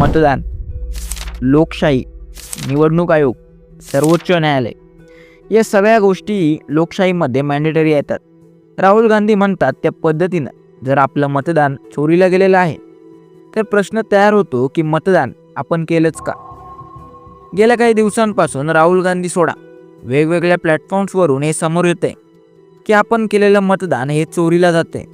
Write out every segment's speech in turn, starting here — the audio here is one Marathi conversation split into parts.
मतदान लोकशाही निवडणूक आयोग सर्वोच्च न्यायालय या सगळ्या गोष्टी लोकशाहीमध्ये मॅन्डेटरी येतात. राहुल गांधी म्हणतात त्या पद्धतीनं जर आपलं मतदान चोरीला गेलेलं आहे तर प्रश्न तयार होतो की मतदान आपण केलंच का? गेल्या काही दिवसांपासून राहुल गांधी सोडा वेगवेगळ्या प्लॅटफॉर्म्सवरून हे समोर येते की आपण केलेलं मतदान हे चोरीला जाते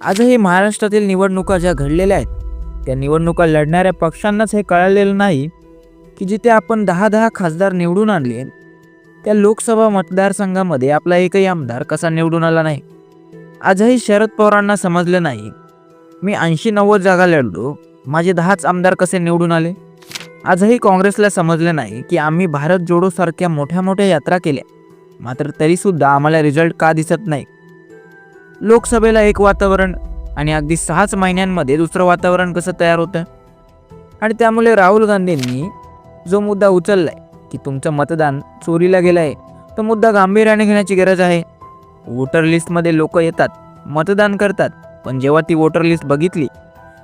आजही महाराष्ट्रातील निवडणुका ज्या घडलेल्या आहेत त्या निवडणुका लढणाऱ्या पक्षांनाच हे कळलेलं नाही की जिथे आपण दहा दहा खासदार निवडून आणले त्या लोकसभा मतदारसंघामध्ये आपला एकही आमदार कसा निवडून आला नाही? आजही शरद पवारांना समजलं नाही. मी ऐंशी नव्वद जागा लढलो माझे दहाच आमदार कसे निवडून आले? आजही काँग्रेसला समजलं नाही की आम्ही भारत जोडोसारख्या मोठ्या मोठ्या यात्रा केल्या मात्र तरीसुद्धा आम्हाला रिझल्ट का दिसत नाही? लोकसभेला एक वातावरण आणि अगदी सहाच महिन्यांमध्ये दुसरं वातावरण कसं तयार होतं? आणि त्यामुळे राहुल गांधींनी जो मुद्दा उचललाय की तुमचं मतदान चोरीला गेलं आहे तो मुद्दा गांभीर्याने घेण्याची गरज आहे. वोटर लिस्टमध्ये लोक येतात मतदान करतात पण जेव्हा ती वोटर लिस्ट बघितली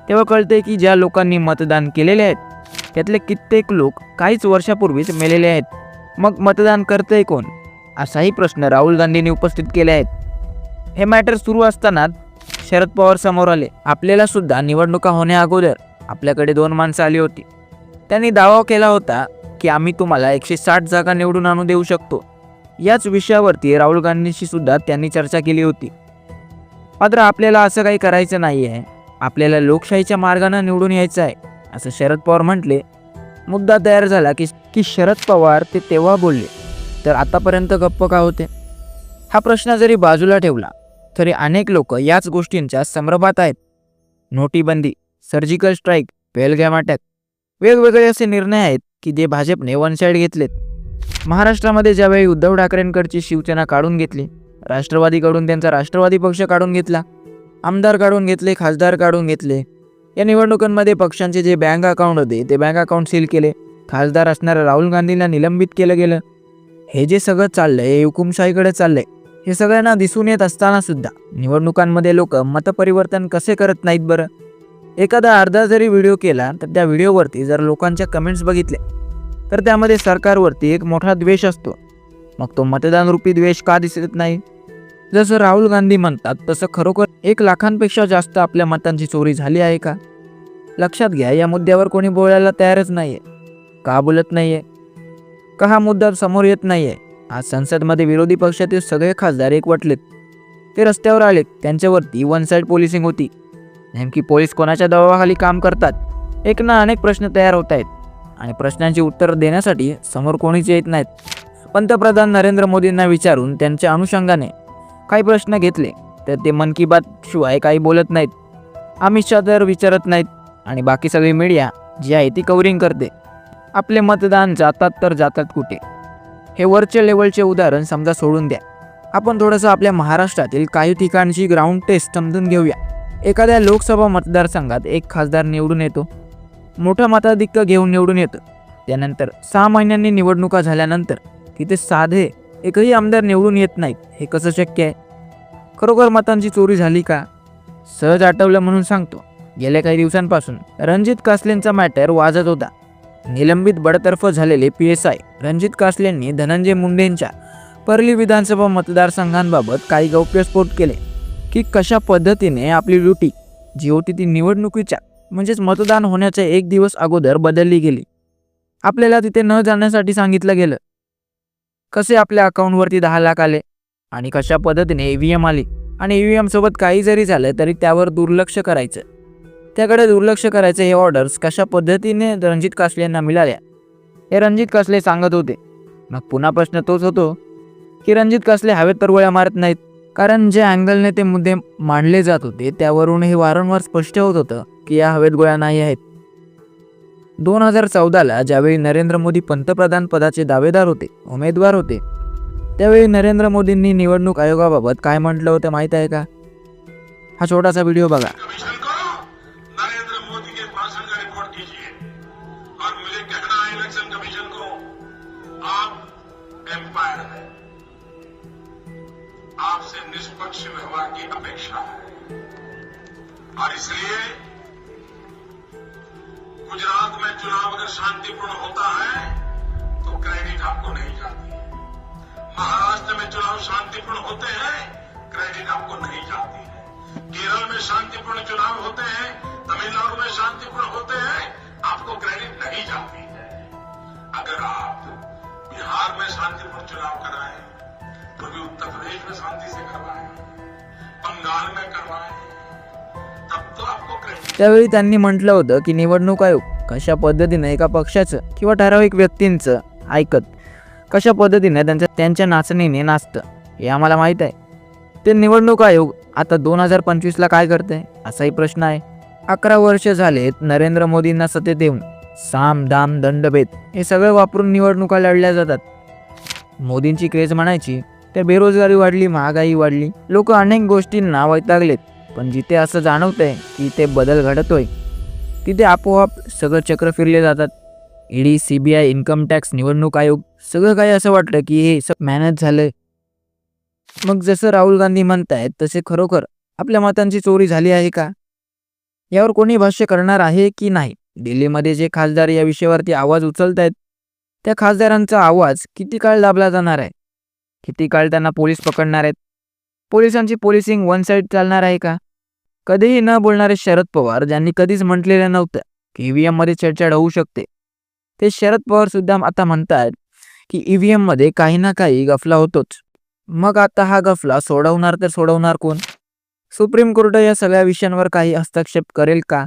तेव्हा कळते की ज्या लोकांनी मतदान केलेले आहेत त्यातले कित्येक लोक काहीच वर्षापूर्वीच मेलेले आहेत. मग मतदान करतंय कोण? असाही प्रश्न राहुल गांधींनी उपस्थित केले आहेत. हे मॅटर सुरू असताना शरद पवार समोर आले. आपल्याला सुद्धा निवडणुका होण्या अगोदर आपल्याकडे दोन माणसं आली होती. त्यांनी दावा केला होता की आम्ही तुम्हाला एकशे साठ जागा निवडून आणू देऊ शकतो. याच विषयावरती राहुल गांधींशी सुद्धा त्यांनी चर्चा केली होती. मात्र आपल्याला असं काही करायचं नाही आहे आपल्याला लोकशाहीच्या मार्गानं निवडून यायचं आहे असं शरद पवार म्हटले. मुद्दा तयार झाला की की शरद पवार ते तेव्हा बोलले. तर आतापर्यंत गप्प का होते? हा प्रश्न जरी बाजूला ठेवला तरी अनेक लोक याच गोष्टींच्या संभ्रमात आहेत. नोटीबंदी सर्जिकल स्ट्राईक पेलगॅम अटॅक वेगवेगळे असे निर्णय आहेत की जे भाजपने वन साईड घेतलेत. महाराष्ट्रामध्ये ज्यावेळी उद्धव ठाकरेंकडची शिवसेना काढून घेतली राष्ट्रवादीकडून त्यांचा राष्ट्रवादी पक्ष काढून घेतला आमदार काढून घेतले खासदार काढून घेतले या निवडणुकांमध्ये पक्षांचे जे बँक अकाउंट होते ते बँक अकाउंट सील केले खासदार असणाऱ्या राहुल गांधींना निलंबित केलं गेलं. हे जे सगळं चाललंय हे हुकुमशाहीकडे चाललंय हे सगळ्यांना दिसून येत असताना सुद्धा निवडणुकांमध्ये लोक मतपरिवर्तन कसे करत नाहीत बरं? एखादा अर्धा जरी व्हिडिओ केला तर त्या व्हिडिओवरती जर लोकांच्या कमेंट्स बघितल्या तर त्यामध्ये सरकारवरती एक मोठा द्वेष असतो. मग तो मतदान रूपी द्वेष का दिसत नाही? जसं राहुल गांधी म्हणतात तसं खरोखर एक लाखांपेक्षा जास्त आपल्या मतांची चोरी झाली आहे का? लक्षात घ्या या मुद्द्यावर कोणी बोलायला तयारच नाही आहे का बोलत नाही आहे का हा मुद्दा समोर येत नाही आहे आज संसदमध्ये विरोधी पक्षातील सगळे खासदार एकवटलेत. ते रस्त्यावर आलेत. त्यांच्यावरती वन साईड पोलिसिंग होती. नेमकी पोलीस कोणाच्या दबावाखाली काम करतात एक ना अनेक प्रश्न तयार होत आहेत. आणि प्रश्नांची उत्तर देण्यासाठी समोर कोणीच येत नाहीत. पंतप्रधान नरेंद्र मोदींना विचारून त्यांच्या अनुषंगाने काही प्रश्न घेतले तर ते मन की बात शिवाय काही बोलत नाहीत. अमित शहा तर विचारत नाहीत. आणि बाकी सगळी मीडिया जी आहे ती कवरिंग करते. आपले मतदान जातात तर जातात कुठे? हे वरचे लेवलचे उदाहरण समजा सोडून द्या. आपण थोडंसं आपल्या महाराष्ट्रातील काही ठिकाणची ग्राउंड टेस्ट समजून घेऊया. एखाद्या लोकसभा मतदारसंघात एक खासदार निवडून येतो. मोठं मताधिक्य घेऊन निवडून येतं. त्यानंतर सहा महिन्यांनी निवडणुका झाल्यानंतर तिथे साधे एकही आमदार निवडून येत नाहीत हे कसं शक्य आहे? खरोखर मतांची चोरी झाली का? सहज आठवलं म्हणून सांगतो. गेल्या काही दिवसांपासून रणजित कासलेंचा मॅटर वाजत होता. निलंबित बडतर्फ झालेले पी एस आय रणजित कासलेंनी धनंजय मुंडेंच्या परली विधानसभा मतदारसंघांबाबत काही गौप्यस्फोट केले की कशा पद्धतीने आपली ड्युटी जी होती ती निवडणुकीच्या म्हणजेच मतदान होण्याच्या एक दिवस अगोदर बदलली गेली. आपल्याला तिथे न जाण्यासाठी सांगितलं गेलं. कसे आपल्या अकाउंटवरती दहा लाख आले आणि कशा पद्धतीने ई व्ही एम आली आणि ई व्ही एमसोबत काही जरी झालं तरी त्यावर दुर्लक्ष करायचं. त्याकडे दुर्लक्ष करायचे हे ऑर्डर्स कशा पद्धतीने रणजित कासले यांना मिळाल्या हे रणजित कासले सांगत होते. मग पुन्हा प्रश्न तोच होतो की रणजित कासले हवेत तर गोळ्या मारत नाहीत कारण जे अँगलने ते मुद्दे मांडले जात होते त्यावरून हे वारंवार स्पष्ट होत होतं की या हवेत गोळ्या नाही आहेत. दोन हजार चौदाला ज्यावेळी नरेंद्र मोदी पंतप्रधान पदाचे दावेदार होते उमेदवार होते त्यावेळी नरेंद्र मोदींनी निवडणूक आयोगाबाबत काय म्हटलं होतं माहीत आहे का? हा छोटासा व्हिडिओ बघा. एम्पायर है। आपसे निष्पक्ष व्यवहार की अपेक्षा है। और इसलिए गुजरात में चुनाव अगर शांतिपूर्ण होता है तो क्रेडिट आपको नहीं जाती महाराष्ट्र में चुनाव शांतिपूर्ण होते हैं क्रेडिट आपको नहीं जाती है। केरल में शांतिपूर्ण चुनाव होते हैं, तमिलनाडु में शांतिपूर्ण होते हैं, आपको क्रेडिट नहीं जाती है। अगर आप बिहार में शांतिपूर्ण चुनाव कराएं तो उत्तर प्रदेश में शांति से करवाए बंगाल में करवाए त्यावेळी त्यांनी म्हटलं होतं की निवडणूक आयोग कशा पद्धतीने एका पक्षाचं किंवा ठराविक व्यक्तींचं ऐकत कशा पद्धतीने त्यांच्या त्यांच्या नाचणीने नाचतं हे आम्हाला माहीत आहे. ते निवडणूक आयोग आता दोन हजार पंचवीसला काय करते असाही प्रश्न आहे. अकरा वर्ष झालेत नरेंद्र मोदींना सत्तेत येऊन. साम दाम दंडभेद हे सगळं वापरून निवडणुका लढल्या जातात. मोदींची क्रेज म्हणायची तर बेरोजगारी वाढली महागाई वाढली लोक अनेक गोष्टींना वैतागलेत पण जिथे असं जाणवतंय की ते बदल घडतोय. तिथे आपोआप सगळं चक्र फिरले जातात. ED C B I income tax निवडणूक आयोग सगळं काही असं वाटलं की हे सब मॅनेज झालंय. मग जसं राहुल गांधी म्हणतायत तसे खरोखर आपल्या मतांची चोरी झाली आहे का? यावर कोणी भाष्य करणार आहे की नाही? दिल्लीमध्ये जे खासदार या विषयावरती आवाज उचलत आहेत त्या खासदारांचा आवाज किती काळ दाबला जाणार आहे? किती काळ त्यांना पोलीस पकडणार आहेत? पोलिसांची पोलिसिंग वन साईड चालणार आहे का? कधीही न बोलणारे शरद पवार ज्यांनी कधीच म्हटलेलं नव्हतं की ईव्हीएममध्ये छेडछाड होऊ शकते ते शरद पवार सुद्धा आता म्हणतात की ईव्हीएममध्ये काही ना काही गफला होतोच. मग आता हा गफला सोडवणार तर सोडवणार कोण? सुप्रीम कोर्ट या सगळ्या विषयांवर काही हस्तक्षेप करेल का?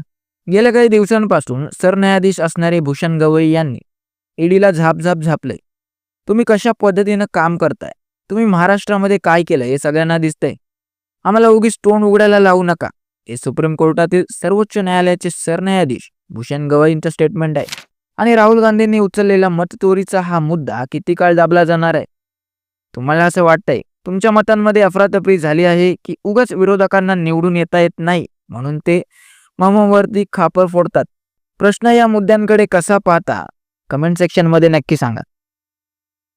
गेल्या काही दिवसांपासून सरन्यायाधीश असणारे भूषण गवई यांनी ईडीला झाप झापलंय. तुम्ही कशा पद्धतीनं काम करताय? तुम्ही महाराष्ट्रामध्ये काय केलं हे सगळ्यांना दिसतंय. आम्हाला उगीच तोंड उघडायला लावू नका. हे सुप्रीम कोर्टातील सर्वोच्च न्यायालयाचे सरन्यायाधीश भूषण गवईंचं स्टेटमेंट आहे. आणि राहुल गांधींनी उचललेला मतचोरीचा हा मुद्दा किती काळ दाबला जाणार आहे? तुम्हाला असं वाटतंय तुमच्या मतांमध्ये अफरातफरी झाली आहे की उगाच विरोधकांना निवडून येता येत नाही म्हणून ते मामावरती खापर फोडतात. प्रश्न या मुद्द्यांकडे कसा पाहता? कमेंट सेक्शनमध्ये नक्की सांगा.